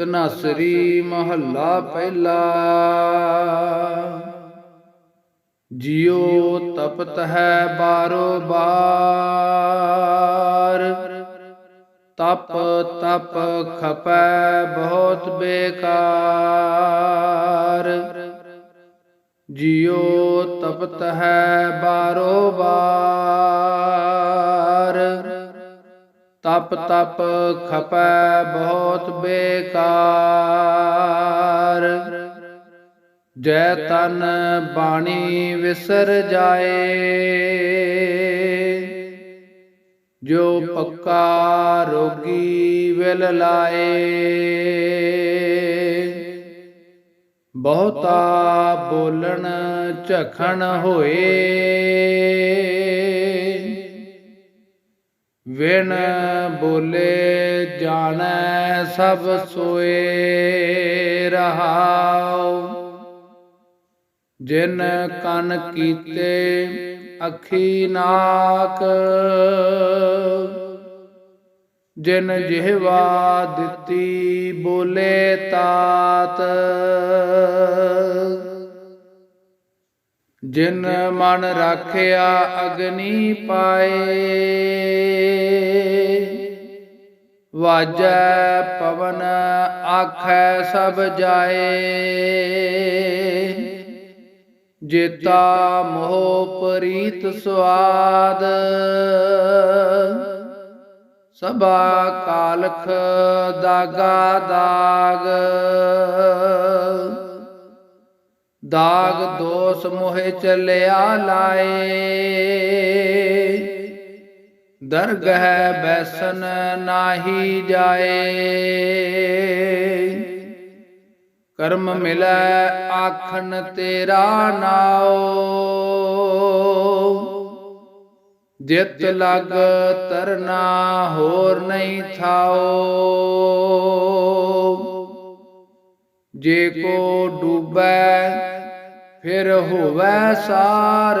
ਤਨਾਸਰੀ ਮਹੱਲਾ ਪਹਿਲਾ। ਜਿਉ ਤਪਤ ਹੈ ਬਾਰੋ ਬਾਰ। ਤਪ ਤਪ ਖਪੈ ਬਹੁਤ ਬੇਕਾਰ। ਜਿਉ ਤਪਤ ਹੈ ਬਾਰੋ ਬਾਰ। ਤਪ ਤਪ ਖਪੈ ਬਹੁਤ ਬੇਕਾਰ। ਜੈ ਤਨ ਬਾਣੀ ਵਿਸਰ ਜਾਏ, ਜੋ ਪੱਕਾ ਰੋਗੀ ਵਿਲ ਲਾਏ। ਬਹੁਤਾ ਬੋਲਣ ਝਖਣ ਹੋਏ ਵਿਣ ਬੋਲੇ ਜਾਣੈ ਸਭ ਸੋਏ ਰਹਾਉ। ਜਿਨ ਕਨ ਕੀਤੇ ਅੱਖੀ ਨਾਕ। ਜਿਨ ਜਿਹਵਾ ਦਿੱਤੀ ਬੋਲੇ ਤਾਤ। ਜਿਨ ਮਨ ਰਾਖਿਆ ਅਗਨੀ ਪਾਏ। ਵਾਜੈ ਪਵਨ ਆਖੈ ਸਭ ਜਾਏ। ਜੇਤਾ ਮੋਹ ਪ੍ਰੀਤ ਸੁਆਦ। ਸਭਾ ਕਾਲਖ ਦਾਗਾ ਦਾਗ। ਦਾਗ ਦੋਸ ਮੋਹਿ ਚਲਿਆ ਲਾਏ। ਦਰਗਹ ਬੈਸਨ ਨਾਹੀ ਜਾਏ। ਕਰਮ ਮਿਲੈ ਆਖਣ ਤੇਰਾ ਨਾਉ। ਜਿਤ ਲਗ ਤਰਨਾ ਹੋਰ ਨਹੀਂ ਥਾਓ ਜੇ ਕੋ ਡੂਬੈ, ਫਿਰ ਹੋਵੈ ਸਾਰ।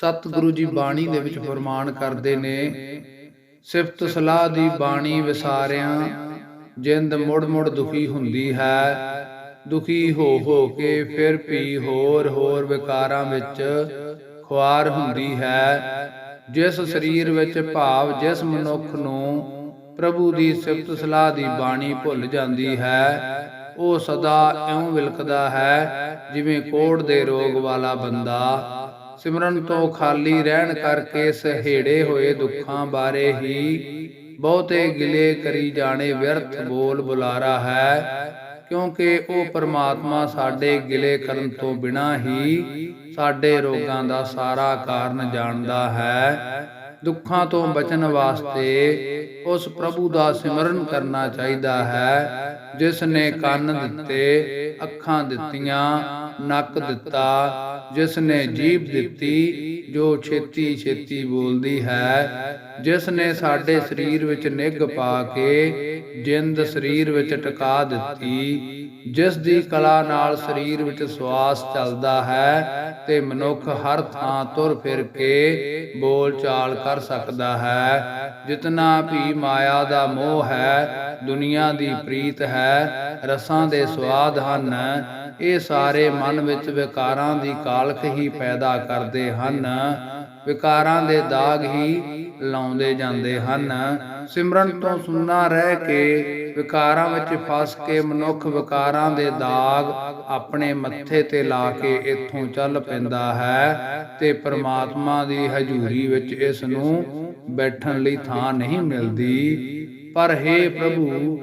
ਸਤਿਗੁਰੂ ਜੀ ਬਾਣੀ ਦੇ ਵਿੱਚ ਫਰਮਾਨ ਕਰਦੇ ਨੇ, ਸਿਫਤ ਸਲਾਹ ਦੀ ਬਾਣੀ ਵਿਸਾਰਿਆਂ, ਜਿੰਦ ਮੁੜ ਮੁੜ ਦੁਖੀ ਹੁੰਦੀ ਹੈ। ਦੁਖੀ ਹੋ ਹੋ ਕੇ ਫਿਰ ਵੀ ਹੋਰ ਹੋਰ ਵਿਕਾਰਾਂ ਵਿੱਚ ਖੁਆਰ ਹੁੰਦੀ ਹੈ। ਜਿਸ ਸਰੀਰ ਵਿੱਚ ਭਾਵ, ਜਿਸ ਮਨੁੱਖ ਨੂੰ ਪ੍ਰਭੂ ਦੀ ਸਿਫਤ ਸਲਾਹ ਦੀ ਬਾਣੀ ਭੁੱਲ ਜਾਂਦੀ ਹੈ, ਉਹ ਸਦਾ ਇਉਂ ਵਿਲਕਦਾ ਹੈ, ਜਿਵੇਂ ਕੋੜ ਦੇ ਰੋਗ ਵਾਲਾ ਬੰਦਾ ਸਿਮਰਨ ਤੋਂ ਖਾਲੀ ਰਹਿਣ ਕਰਕੇ ਸਹੇੜੇ ਹੋਏ ਦੁੱਖਾਂ ਬਾਰੇ ਹੀ ਬਹੁਤੇ ਗਿਲੇ ਕਰੀ ਜਾਣੇ ਵਿਅਰਥ ਬੋਲ ਬੁਲਾਰਾ ਹੈ, ਕਿਉਂਕਿ ਉਹ ਪਰਮਾਤਮਾ ਸਾਡੇ ਗਿਲੇ ਕਰਨ ਤੋਂ ਬਿਨਾ ਹੀ ਸਾਡੇ ਰੋਗਾਂ ਦਾ ਸਾਰਾ ਕਾਰਨ ਜਾਣਦਾ ਹੈ। ਦੁੱਖਾਂ ਤੋਂ ਬਚਣ ਵਾਸਤੇ ਉਸ ਪ੍ਰਭੂ ਦਾ ਸਿਮਰਨ ਕਰਨਾ ਚਾਹੀਦਾ ਹੈ ਜਿਸ ਨੇ ਕੰਨ ਦਿੱਤੇ, ਅੱਖਾਂ ਦਿੱਤੀਆਂ, ਨੱਕ ਦਿੱਤਾ ਜਿਸ ਨੇ ਜੀਭ ਦਿੱਤੀ ਜੋ ਛੇਤੀ ਛੇਤੀ ਬੋਲਦੀ ਹੈ ਜਿਸ ਨੇ ਸਾਡੇ ਸਰੀਰ ਵਿੱਚ ਨਿੱਘ ਪਾ ਕੇ ਜਿੰਦ ਸਰੀਰ ਵਿੱਚ ਟਿਕਾ ਦਿੱਤੀ ਜਿਸ ਦੀ ਕਲਾ ਨਾਲ ਸਰੀਰ ਵਿੱਚ ਸਵਾਸ ਚੱਲਦਾ ਹੈ ਤੇ ਮਨੁੱਖ ਹਰ ਥਾਂ ਤੁਰ ਫਿਰ ਕੇ ਬੋਲ ਚਾਲ ਕਰ ਸਕਦਾ ਹੈ। ਜਿਤਨਾ ਵੀ ਮਾਇਆ ਦਾ ਮੋਹ ਹੈ ਦੁਨੀਆ ਦੀ ਪ੍ਰੀਤ ਹੈ ਰਸਾਂ ਦੇ ਸਵਾਦ ਹਨ। ਇਹ ਸਾਰੇ ਮਨ ਵਿੱਚ ਵਿਕਾਰਾਂ ਦੀ ਕਾਲਖ ਹੀ ਪੈਦਾ ਕਰਦੇ ਹਨ। ਵਿਕਾਰਾਂ ਦੇ ਦਾਗ ਹੀ ਲਾਉਂਦੇ ਜਾਂਦੇ ਹਨ। ਸਿਮਰਨ ਤੋਂ ਸੁੰਨਾ ਰਹਿ ਕੇ ਵਿਕਾਰਾਂ ਵਿੱਚ ਫਸ ਕੇ ਮਨੁੱਖ ਵਿਕਾਰਾਂ ਦੇ ਦਾਗ ਆਪਣੇ ਮੱਥੇ ਤੇ ਲਾ ਕੇ ਇੱਥੋਂ ਚੱਲ ਪੈਂਦਾ ਹੈ ਤੇ ਪ੍ਰਮਾਤਮਾ ਦੀ ਹਜ਼ੂਰੀ ਵਿੱਚ ਇਸ ਨੂੰ ਬੈਠਣ ਲਈ ਥਾਂ ਨਹੀਂ ਮਿਲਦੀ। ਪਰ हे ਪ੍ਰਭੂ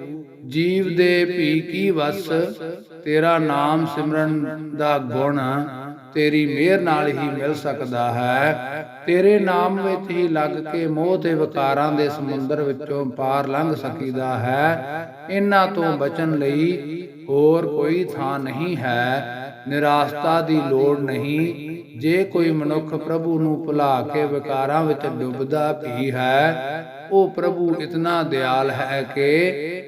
ਜੀਵ ਦੇ ਪੀ ਕੀ ਵਸ, ਤੇਰਾ ਨਾਮ ਸਿਮਰਨ ਦਾ ਗੁਣ, ਤੇਰੀ ਮਿਹਰ ਨਾਲ ਹੀ ਮਿਲ ਸਕਦਾ ਹੈ। ਤੇਰੇ ਨਾਮ ਵਿੱਚ ਹੀ ਲੱਗ ਕੇ ਮੋਹ ਤੇ ਵਿਕਾਰਾਂ ਦੇ ਸਮੁੰਦਰ ਵਿੱਚੋਂ ਪਾਰ ਲੰਘ ਸਕੀਦਾ ਹੈ। ਇਹਨਾਂ ਤੋਂ ਬਚਣ ਲਈ ਹੋਰ ਕੋਈ ਥਾਂ ਨਹੀਂ ਹੈ। ਨਿਰਾਸ਼ਤਾ ਦੀ ਲੋੜ ਨਹੀਂ। ਜੇ ਕੋਈ ਮਨੁੱਖ ਪ੍ਰਭੂ ਨੂੰ ਭੁਲਾ ਕੇ ਵਿਕਾਰਾਂ ਵਿੱਚ ਡੁੱਬਦਾ ਵੀ ਹੈ, ਉਹ ਪ੍ਰਭੂ ਇਤਨਾ ਦਿਆਲ ਹੈ ਕਿ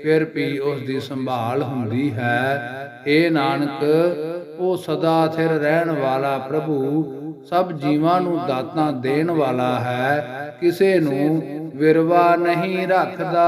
ਫਿਰ ਵੀ ਉਸ ਦੀ ਸੰਭਾਲ ਹੁੰਦੀ ਹੈ। ਏ ਨਾਨਕ, ਉਹ ਸਦਾ ਥਿਰ ਰਹਿਣ ਵਾਲਾ ਪ੍ਰਭੂ, ਸਭ ਜੀਵਾਂ ਨੂੰ ਦਾਤਾਂ ਦੇਣ ਵਾਲਾ ਹੈ, ਕਿਸੇ ਨੂੰ ਵਿਰਵਾ ਨਹੀਂ ਰੱਖਦਾ।